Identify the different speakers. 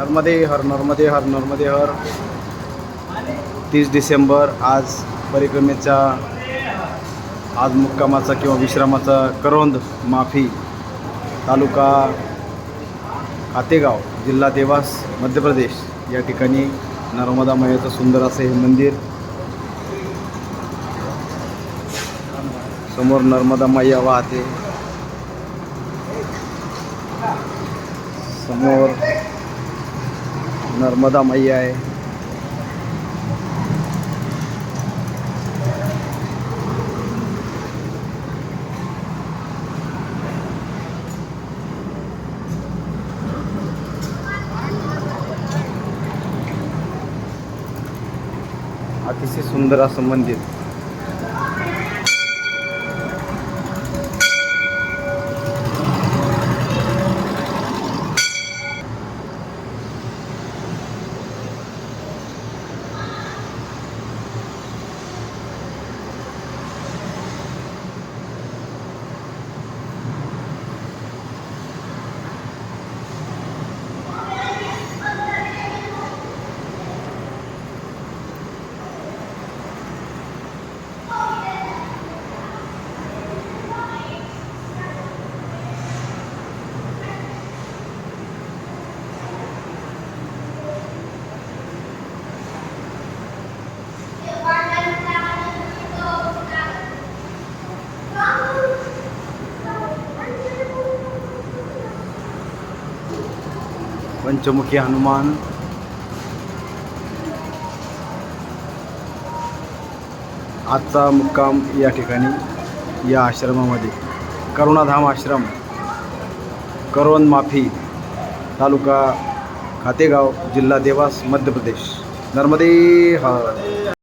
Speaker 1: नर्मदे हर नर्मदे हर नर्मदे हर. तीस डिसेंबर आज परिक्रमेचा आज मुक्कामाचा किंवा विश्रामाचा करोंद माफी. तालुका खातेगाव जिल्हा देवास मध्य प्रदेश. या ठिकाणी नर्मदा मैयाचं सुंदर असं हे मंदिर. समोर नर्मदा मैया वाहते समोर नर्मदा मैया है। अतिशय सुंदर असं मंदिर. पंचमुखी हनुमान. आजचा मुक्काम या ठिकाणी या आश्रमामध्ये. करुणाधाम आश्रम करोन माफी तालुका खातेगाव जिल्हा देवास मध्य प्रदेश. नर्मदे हा